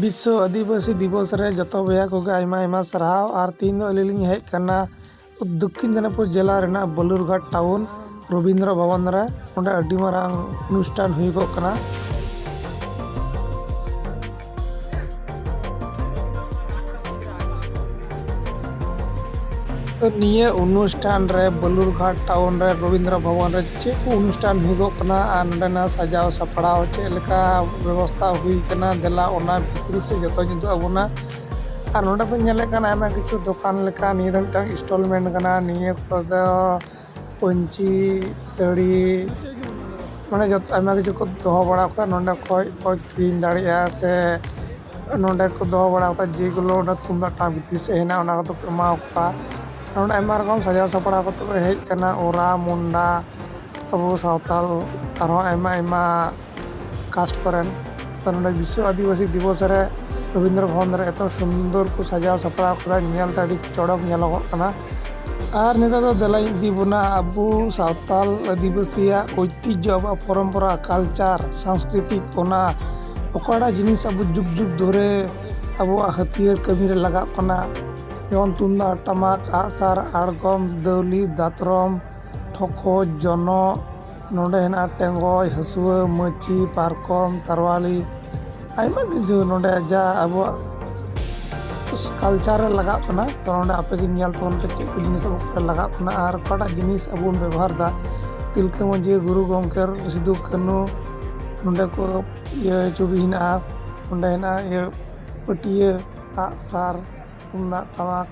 ᱵᱤᱥᱥᱚ ᱟᱹᱫᱤᱵᱟᱹᱥᱤ ᱫᱤᱵᱚᱥ ᱨᱮ ᱡᱚᱛᱚ ᱵᱚᱭᱦᱟ ᱠᱚᱜᱮ ᱟᱭᱢᱟ ᱟᱭᱢᱟ ᱥᱟᱨᱦᱟᱣ ᱟᱨ ᱛᱤᱦᱤᱧ ᱫᱚ ᱟᱹᱞᱤᱧ ᱞᱤᱧ ᱦᱮᱡ ᱟᱠᱟᱱᱟ ᱫᱚᱠᱠᱷᱤᱱ ᱫᱤᱱᱟᱡᱽᱯᱩᱨ ᱡᱮᱞᱟ ᱨᱮᱱᱟᱜ ᱵᱟᱞᱩᱨᱜᱷᱟᱴ ᱴᱟᱣᱩᱱ ᱨᱚᱵᱤᱱᱫᱨᱚ ᱵᱷᱚᱵᱚᱱ ᱨᱮ ᱚᱸᱰᱮ ᱟᱹᱰᱤ ᱢᱟᱨᱟᱝ ᱚᱱᱩᱥᱴᱷᱟᱱ ᱦᱩᱭᱩᱜᱚᱜ ᱠᱟᱱᱟ ᱱᱤᱭᱟᱹ ᱚᱱᱩᱥᱴᱷᱟᱱ ᱨᱮ ᱵᱟᱞᱩᱨᱜᱷᱟᱴ ᱴᱟᱣᱩᱱ ᱨᱮ ᱨᱚᱵᱤᱱᱫᱨᱚ ᱵᱷᱚᱵᱚᱱ ᱨᱮ ᱪᱮᱫ ᱠᱚ ᱚᱱᱩᱥᱴᱷᱟᱱ ᱦᱩᱭᱩᱜᱚᱜ ᱠᱟᱱᱟ ᱟᱨ ᱱᱚᱸᱰᱮᱱᱟᱜ ᱥᱟᱡᱟᱣ ᱥᱟᱯᱲᱟᱣ ᱪᱮᱫ ᱞᱮᱠᱟ ᱵᱮᱵᱚᱥᱛᱷᱟ ᱦᱩᱭ ᱠᱟᱱᱟ ᱫᱮᱞᱟ ᱚᱱᱟ ᱵᱷᱤᱛᱨᱤ ᱥᱮ ᱡᱚᱛᱚ ᱧᱩᱛᱩᱢ ᱟᱵᱚᱱᱟ ᱟᱨ ᱱᱚᱸᱰᱮ ᱵᱚᱱ ᱧᱮᱞᱮᱫ ᱠᱟᱱ ᱟᱭᱢᱟ ᱠᱤᱪᱷᱩ ᱫᱚᱠᱟᱱ ᱞᱮᱠᱟ ᱱᱤᱭᱟᱹ ᱫᱚ ᱢᱤᱫᱴᱟᱝ ᱤᱱᱥᱴᱚᱞᱢᱮᱱᱴ ᱠᱟᱱᱟ ᱱᱤᱭᱟᱹ ᱠᱚᱫᱚ ᱯᱟᱹᱧᱪᱤ ᱥᱟᱹᱲᱤ ᱢᱟᱱᱮ ᱡᱚᱛᱚ ᱟᱭᱢᱟ ᱠᱤᱪᱷᱩ ᱠᱚ ᱫᱚᱦᱚ ᱵᱟᱲᱟ ᱟᱠᱟᱫᱟ ᱱᱚᱸᱰᱮ ᱠᱷᱚᱡ ᱠᱚ ᱠᱤᱨᱤᱧ ᱫᱟᱲᱮᱭᱟᱜᱼᱟ ᱥᱮ ᱱᱚᱸᱰᱮ ᱠᱚ ᱫᱚᱦᱚ ᱵᱟᱲᱟ ᱟᱠᱟᱫᱟ ᱡᱮᱜᱩᱞᱳ ᱚᱸᱰᱮ ᱛᱩᱢᱫᱟᱜ ᱴᱟᱢ ᱵᱷᱤᱛᱨᱤ ᱥᱮᱫ ᱦᱮᱱᱟᱜᱼᱟ ᱚᱱᱟ ᱠᱚᱫᱚ ᱠᱚ ᱮᱢᱟᱣ ᱠᱚᱣᱟ ᱱᱚᱰᱮ ᱟᱭᱢᱟ ᱨᱚᱠᱚᱢ ᱥᱟᱡᱟᱣ ᱥᱟᱯᱲᱟᱣ ᱠᱟᱛᱮ ᱠᱚ ᱦᱮᱡ ᱟᱠᱟᱱᱟ ᱚᱨᱟ ᱢᱩᱱᱰᱟ ᱟᱵᱚ ᱥᱟᱶᱛᱟᱞ ᱟᱨᱦᱚᱸ ᱟᱭᱢᱟ ᱟᱭᱢᱟ ᱠᱟᱥᱴ ᱠᱚᱨᱮᱱ ᱛᱚ ᱱᱚᱰᱮ ᱵᱤᱥᱥᱚ ᱟᱹᱫᱤᱵᱟᱹᱥᱤ ᱫᱤᱵᱚᱥ ᱨᱮ ᱨᱚᱵᱤᱱᱫᱨᱚ ᱵᱷᱚᱵᱚᱱ ᱨᱮ ᱮᱛᱚ ᱥᱩᱱᱫᱚᱨ ᱠᱚ ᱥᱟᱡᱟᱣ ᱥᱟᱯᱲᱟᱣ ᱠᱟᱫᱟ ᱧᱮᱞᱛᱮ ᱟᱹᱰᱤ ᱪᱚᱲᱚᱠ ᱧᱮᱞᱚᱜᱚᱜ ᱠᱟᱱᱟ ᱟᱨ ᱱᱮᱛᱟᱨ ᱫᱚ ᱫᱮᱞᱟᱧ ᱤᱫᱤ ᱵᱚᱱᱟ ᱟᱵᱚ ᱥᱟᱶᱛᱟᱞ ᱟᱹᱫᱤᱵᱟᱹᱥᱤᱭᱟᱜ ঐᱛᱤᱦᱡᱚ ᱟᱵᱚᱣᱟᱜ ᱯᱚᱨᱚᱢᱯᱚᱨᱟ ᱠᱟᱞᱪᱟᱨ ᱥᱟᱝᱥᱠᱨᱤᱛᱤᱠ ᱚᱱᱟ ᱚᱠᱟᱴᱟᱜ ᱡᱤᱱᱤᱥ ᱟᱵᱚ ᱡᱩᱜᱽ ᱡᱩᱜᱽ ᱫᱷᱚᱨᱮ ᱟᱵᱚᱣᱟᱜ ᱦᱟᱹᱛᱭᱟᱹᱨ ᱠᱟᱹᱢᱤᱨᱮ ᱞᱟᱜᱟᱜ ᱠᱟᱱᱟ ᱛᱩᱢᱫᱟᱜ ᱴᱟᱢᱟᱠ ᱟᱜᱼᱥᱟᱨ ᱟᱬᱜᱚᱢ ᱫᱟᱹᱣᱞᱤ ᱫᱟᱛᱨᱚᱢ ᱴᱷᱚᱠᱚᱡ ᱡᱚᱱᱚᱜ ᱱᱚᱸᱰᱮ ᱦᱮᱱᱟᱜᱼᱟ ᱴᱮᱸᱜᱚᱡ ᱦᱟᱹᱥᱩᱣᱟᱹ ᱢᱟᱹᱪᱤ ᱯᱟᱨᱠᱚᱢ ᱛᱟᱨᱣᱟᱞᱤ ᱟᱭᱢᱟ ᱠᱤᱪᱷᱩ ᱱᱚᱸᱰᱮ ᱡᱟ ᱟᱵᱚᱣᱟᱜ ᱠᱟᱞᱪᱟᱨ ᱨᱮ ᱞᱟᱜᱟᱜ ᱠᱟᱱᱟ ᱛᱚ ᱱᱚᱸᱰᱮ ᱟᱯᱮᱜᱮ ᱧᱮᱞ ᱛᱟᱵᱚᱱ ᱯᱮ ᱪᱮᱫ ᱠᱚ ᱡᱤᱱᱤᱥ ᱟᱵᱚ ᱠᱚᱨᱮ ᱞᱟᱜᱟᱜ ᱠᱟᱱᱟ ᱟᱨ ᱚᱠᱟᱴᱟᱜ ᱡᱤᱱᱤᱥ ᱟᱵᱚ ᱵᱚᱱ ᱵᱮᱵᱚᱦᱟᱨ ᱮᱫᱟ ᱛᱤᱞᱠᱟᱹ ᱢᱟᱹᱡᱷᱤ ᱜᱩᱨᱩ ᱜᱚᱢᱠᱮ ᱥᱤᱫᱩ ᱠᱟᱹᱱᱩ ᱱᱚᱸᱰᱮ ᱠᱚ ᱤᱭᱟᱹ ᱪᱷᱚᱵᱤ ᱦᱮᱱᱟᱜᱼᱟ ᱱᱚᱸᱰᱮ ᱦᱮᱱᱟᱜᱼᱟ ᱤᱭᱟᱹ ᱯᱟᱹᱴᱭᱟᱹ ᱟᱜᱼᱥᱟᱨ こんな、たま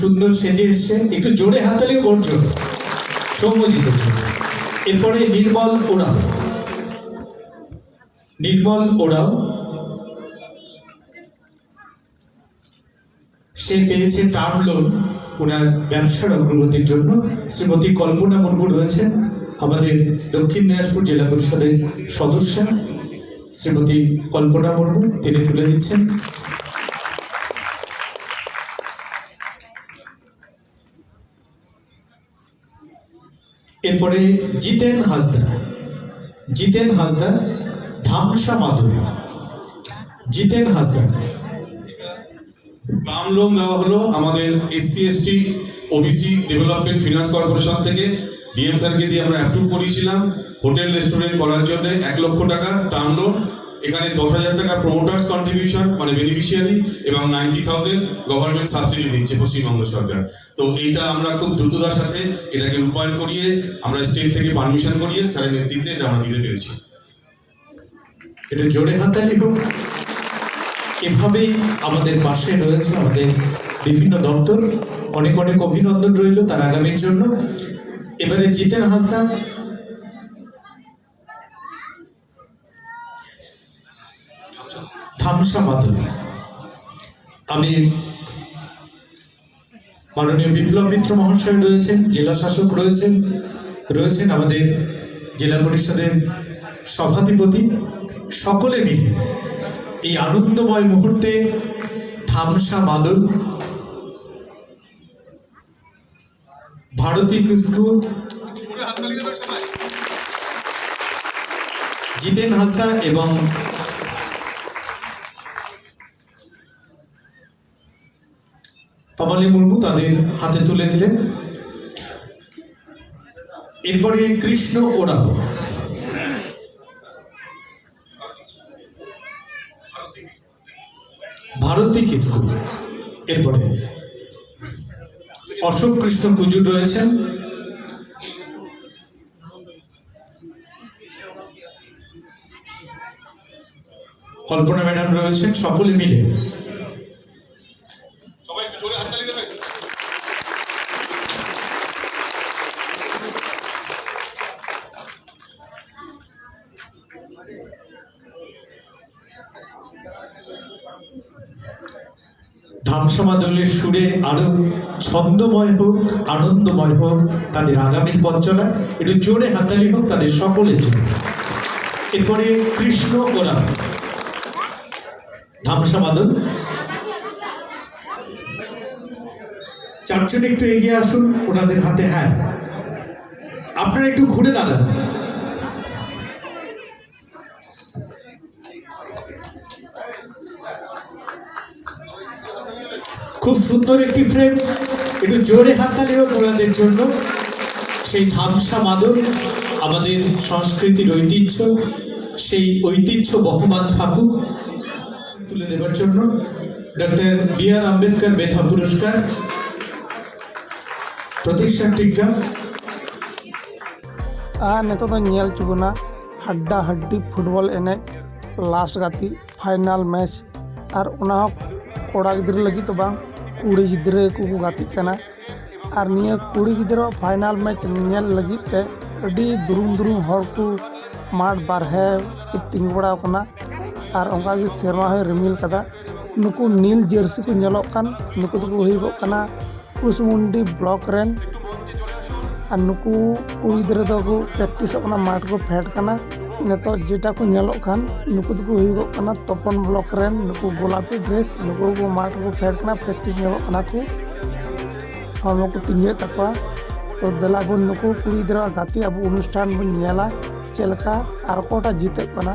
সুন্দর সেজে এসছে একটু জোরে হাতালে ওর জন্য সৌম্যজিৎ এরপরে নির্মল ওরাও। নির্মল ওরাও। সে পেয়েছে টার্ম লোন। ওনার ব্যবসার অগ্রগতির জন্য। শ্রীমতী কল্পনা মুর্মু রয়েছেন। আমাদের দক্ষিণ দিনাজপুর জেলা পরিষদের সদস্য। শ্রীমতী কল্পনা মুর্মু, তিনি তুলে দিচ্ছেন এরপরে জিতেন হাসদা জিতেন হাসদা ধামসা মাধুরী। জিতেন হাসদা টার্ম লোন দেওয়া হলো আমাদের SC, ST, OBC development finance corporation থেকে। ডিএম স্যারকে দিয়ে আমরা অ্যাপ্রুভ করিয়েছিলাম। হোটেল রেস্টুরেন্ট করার জন্য এক লক্ষ টাকা টার্ম লোন। এখানে দশ হাজার টাকা প্রমোটার্স কন্ট্রিবিউশন মানে বেনিফিশিয়ারি এবং নাইনটি থাউজেন্ড গভর্নমেন্ট সাবসিডি দিচ্ছে পশ্চিমবঙ্গ সরকার। তো এইটা আমরা খুব দ্রুততার সাথে এটাকে রূপায়ণ করিয়ে, আমরা স্টেট থেকে পারমিশন করিয়ে স্যারের নেতৃত্বে এটা আমরা দিতে পেরেছি। এটা জোরে হাতালি হোক। এভাবেই আমাদের পাশে রয়েছে আমাদের বিভিন্ন দপ্তর। অনেক অনেক অভিনন্দন রইল তার আগামীর জন্য। এবারে জিতেন হাসদা থামসা মাধুরী আমি মাননীয় বিপ্লব মিত্র মহাশয় রয়েছেন, জেলা শাসক রয়েছেন রয়েছেন আমাদের জেলা পরিষদের সভাধিপতি। সকলে মিলে এই আনন্দময় মুহূর্তে থামসা মাদল, ভারতী কুস্কু, জিতেন হাসদা এবং সোনালী মুর্মু তাদের হাতে তুলে দিলেন। এরপরে কৃষ্ণ ওরা ভারতী কিস্কু এরপরে অশোক কৃষ্ণ কুজুর রয়েছেন। কল্পনা ম্যাডাম রয়েছেন, সকলে মিলে। ধামসমা দলের সুরে আরও ছন্দময় হোক, আনন্দময় হোক, তাদের আগামীর পথ একটু জোরে হাতালি হোক, তাদের সকলের জন্য। এরপরে কৃষ্ণ ওরা। ধামসমা দল চারজন একটু এগিয়ে আসুন, ওনাদের হাতে হ্যাঁ। আপনারা একটু ঘুরে দাঁড়ান। খুব সুন্দর একটি ফ্রেম একটু জোরে হাততালিও মোড়াদের জন্য। সেই ধামসা মাদল, আমাদের সংস্কৃতির ঐতিহ্য, সেই ঐতিহ্য বহমান থাকুক তুলে দেবার জন্য। ডক্টর বি আর আম্বেদকর মেধা পুরস্কার প্রতীক্ষা টিকা। আর নেতা নিয়াল নেল চুবনা হাড্ডা হাড্ডি ফুটবল এনে লাস্ট গাতি ফাইনাল ম্যাচ। আর ওনা কড়া গিদ্র লাগি তো বাং ᱠᱩᱲᱤ ᱜᱤᱫᱽᱨᱟᱹ ᱠᱚᱠᱚ ᱜᱟᱛᱮᱜ ᱠᱟᱱᱟ ᱟᱨ ᱱᱤᱭᱟᱹ ᱠᱩᱲᱤ ᱜᱤᱫᱽᱨᱟᱹᱣᱟᱜ ᱯᱷᱟᱭᱱᱟᱞ ᱢᱮᱪ ᱧᱮᱞ ᱞᱟᱹᱜᱤᱫ ᱛᱮ ᱟᱹᱰᱤ ᱫᱩᱨᱩᱢ ᱫᱩᱨᱩᱢ ᱦᱚᱲ ᱠᱚ ᱢᱟᱴᱷ ᱵᱟᱨᱦᱮ ᱠᱚ ᱛᱤᱸᱜᱩ ᱵᱟᱲᱟᱣ ᱠᱟᱱᱟ ᱟᱨ ᱚᱱᱠᱟᱜᱮ ᱥᱮᱨᱢᱟ ᱦᱚᱸᱭ ᱨᱤᱢᱤᱞ ᱠᱟᱫᱟ ᱱᱩᱠᱩ নীল ᱡᱟᱹᱨᱥᱤ ᱠᱚ ᱧᱮᱞᱚᱜ ᱠᱟᱱ ᱱᱩᱠᱩ ᱫᱚᱠᱚ ᱦᱩᱭᱩᱜᱚᱜ ᱠᱟᱱᱟ ᱠᱩᱥᱢᱩᱱᱰᱤ ᱵᱞᱚᱠ ᱨᱮᱱ ᱟᱨ ᱱᱩᱠᱩ ᱠᱩᱲᱤ ᱜᱤᱫᱽᱨᱟᱹ ᱫᱚᱠᱚ ᱯᱨᱮᱠᱴᱤᱥᱚᱜ ᱠᱟᱱᱟ ᱢᱟᱴᱷ ᱠᱚ ᱯᱷᱮᱰ ᱠᱟᱱᱟ ᱱᱤᱛᱚᱜ ᱡᱮᱴᱟ ᱠᱚ ᱧᱮᱞᱚᱜ ᱠᱟᱱ ᱱᱩᱠᱩ ᱫᱚᱠᱚ ᱦᱩᱭᱩᱜᱚᱜ ᱠᱟᱱᱟ ᱛᱚᱯᱚᱱ ᱵᱞᱚᱠ ᱨᱮᱱ ᱱᱩᱠᱩ ᱜᱳᱞᱟᱯᱤ ᱰᱨᱮᱥ ᱱᱩᱠᱩ ᱠᱚ ᱢᱟᱴᱷ ᱨᱮᱠᱚ ᱯᱷᱮᱰ ᱠᱟᱱᱟ ᱯᱨᱮᱠᱴᱤᱥ ᱧᱚᱜᱚᱜ ᱠᱟᱱᱟ ᱠᱚ ᱦᱚᱲᱢᱚ ᱠᱚ ᱛᱤᱸᱡᱟᱹᱜ ᱛᱟᱠᱚᱣᱟ ᱛᱚ ᱫᱮᱞᱟᱵᱚᱱ ᱱᱩᱠᱩ ᱠᱩᱲᱤ ᱜᱤᱫᱽᱨᱟᱹ ᱜᱟᱛᱮ ᱟᱵᱚ ᱚᱱᱩᱥᱴᱷᱟᱱ ᱵᱚᱱ ᱧᱮᱞᱟ ᱪᱮᱫ ᱞᱮᱠᱟ ᱟᱨ ᱚᱠᱚᱭᱴᱟᱜ ᱡᱤᱛᱟᱹᱜ ᱠᱟᱱᱟ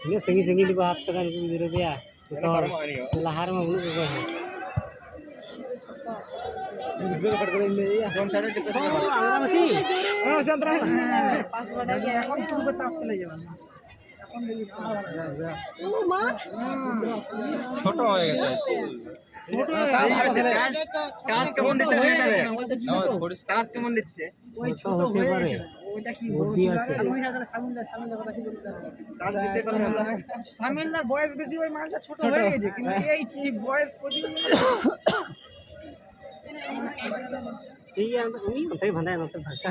ini sengi sengi di bawah tekan itu gitu dia kotor lahar mah bulu kok Juga pada ini ya. Jom sana di pesan. Oh, angkat masih. Oh, masih antara. Pas pada ya. Kon pun betas kena jalan. Kon beli. Oh, mat. ছোট হয়ে গেছে। Touch কেমন দিচ্ছে touch কেমন দিচ্ছে। হতে পারে। বুদ্ধি আছে। টাচ দিতে পারবে সামিলদার বয়স বেশি ওই মালটা ছোট হয়ে গেছে। কিন্তু এই কি বয়স ঠিক আছে উনি ওটাই ভান্ডায় নতে ভাগা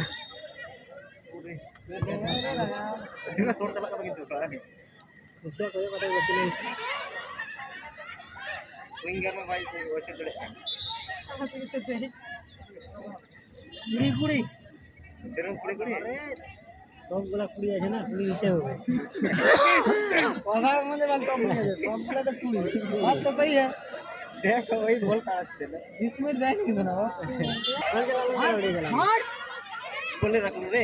এটা সোর চালা কথা কিন্তু প্রায় এসে কথা বলতে নেই কুড়ি কুড়ি কুড়ি কুড়ি সবগুলা কুড়ি আছে না কুড়ি দিতে হবে। কথা মধ্যে সবগুলা তো কুড়ি আর তো সেই হ্যাঁ। দেখ ওই বল কাটাচ্ছে বিশ মিনিট দেয়নি কিন্তু না বলে রাখুন রে।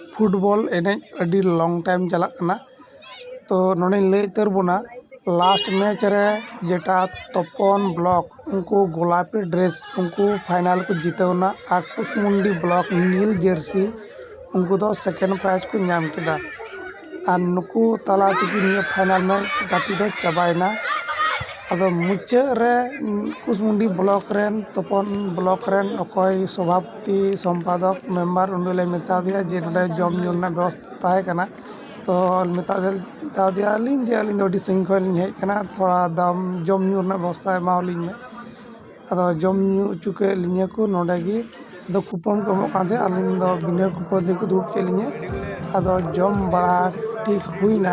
फुटबल एनेज लंग टाइम चलना तो नाबना लास्ट मैच रे जेटा तपन ब्लॉक उनको गोलापी ड्रेस उनको फाइनल को जितेना और कुशमुंडी ब्लॉक नील जर्सी उनको तो सेकेंड प्राइज को नाम के नुकू तला फाइनल मैच गति चाबाना ᱟᱫᱚ ᱢᱩᱪᱟᱹᱫ ᱨᱮ ᱠᱩᱥᱢᱩᱱᱰᱤ ᱵᱞᱚᱠ ᱨᱮᱱ ᱛᱚᱯᱚᱱ ᱵᱞᱚᱠ ᱨᱮᱱ ᱚᱠᱚᱭ ᱥᱚᱵᱷᱟᱯᱚᱛᱤ ᱥᱚᱢᱯᱟᱫᱚᱠ ᱢᱮᱢᱵᱟᱨ ᱩᱱᱤ ᱞᱮ ᱢᱮᱛᱟ ᱫᱮᱭᱟ ᱡᱮ ᱱᱚᱰᱮ ᱡᱚᱢ ᱧᱩ ᱨᱮᱱᱟᱜ ᱵᱮᱵᱚᱥᱛᱷᱟ ᱛᱟᱦᱮᱸ ᱠᱟᱱᱟ ᱛᱚ ᱢᱮᱛᱟ ᱢᱮᱛᱟ ᱫᱮᱭᱟᱞᱤᱧ ᱡᱮ ᱟᱹᱞᱤᱧ ᱫᱚ ᱟᱹᱰᱤ ᱥᱟᱺᱜᱤᱧ ᱠᱷᱚᱱ ᱞᱤᱧ ᱦᱮᱡ ᱠᱟᱱᱟ ᱛᱷᱚᱲᱟ ᱫᱟᱢ ᱡᱚᱢ ᱧᱩ ᱨᱮᱱᱟᱜ ᱵᱮᱵᱚᱥᱛᱷᱟ ᱮᱢᱟᱣᱟᱞᱤᱧ ᱢᱮ ᱟᱫᱚ ᱡᱚᱢ ᱧᱩ ᱦᱚᱪᱚ ᱠᱮᱫ ᱞᱤᱧᱟᱹ ᱠᱚ ᱱᱚᱰᱮ ᱜᱮ ᱟᱫᱚ ᱠᱩᱯᱚᱱ ᱠᱚ ᱮᱢᱚᱜ ᱠᱟᱱ ᱛᱟᱦᱮᱸᱫ ᱟᱹᱞᱤᱧ ᱫᱚ ᱵᱤᱱᱟᱹ ᱠᱩᱯᱚᱱ ᱛᱮᱠᱚ ᱫᱩᱲᱩᱵ ᱠᱮᱫ ᱞᱤᱧᱟᱹ ᱟᱫᱚ ᱡᱚᱢ ᱵᱟᱲᱟ ᱴᱷᱤᱠ ᱦᱩᱭᱱᱟ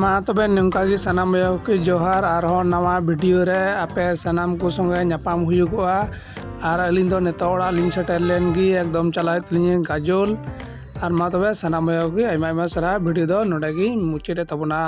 ᱢᱟ ᱛᱚᱵᱮ ᱱᱚᱝᱠᱟ ᱜᱮ ᱥᱟᱱᱟᱢ ᱵᱚᱭᱦᱟ ᱠᱚ ᱡᱚᱦᱟᱨ ᱟᱨᱦᱚᱸ ᱱᱟᱣᱟ ᱵᱷᱤᱰᱤᱭᱳ ᱨᱮ ᱟᱯᱮ ᱥᱟᱱᱟᱢ ᱠᱚ ᱥᱚᱸᱜᱮ ᱧᱟᱯᱟᱢ ᱦᱩᱭᱩᱜᱚᱜᱼᱟ ᱟᱨ ᱟᱹᱞᱤᱧ ᱫᱚ ᱱᱤᱛᱚᱜ ᱚᱲᱟᱜ ᱞᱤᱧ ᱥᱮᱴᱮᱨ ᱞᱮᱱ ᱜᱮ ᱮᱠᱫᱚᱢ ᱪᱟᱞᱟᱣ ᱦᱩᱭᱩᱜ ᱛᱟᱹᱞᱤᱧᱟ ᱜᱟᱡᱚᱞ ᱟᱨ ᱢᱟ ᱛᱚᱵᱮ ᱥᱟᱱᱟᱢ ᱵᱚᱭᱦᱟ ᱠᱚᱜᱮ ᱟᱭᱢᱟ ᱟᱭᱢᱟ ᱥᱟᱨᱦᱟᱣ ᱵᱷᱤᱰᱤᱭᱳ ᱫᱚ ᱱᱚᱰᱮ ᱜᱮ ᱢᱩᱪᱟᱹᱫ ᱮᱫ ᱛᱟᱵᱚᱱᱟ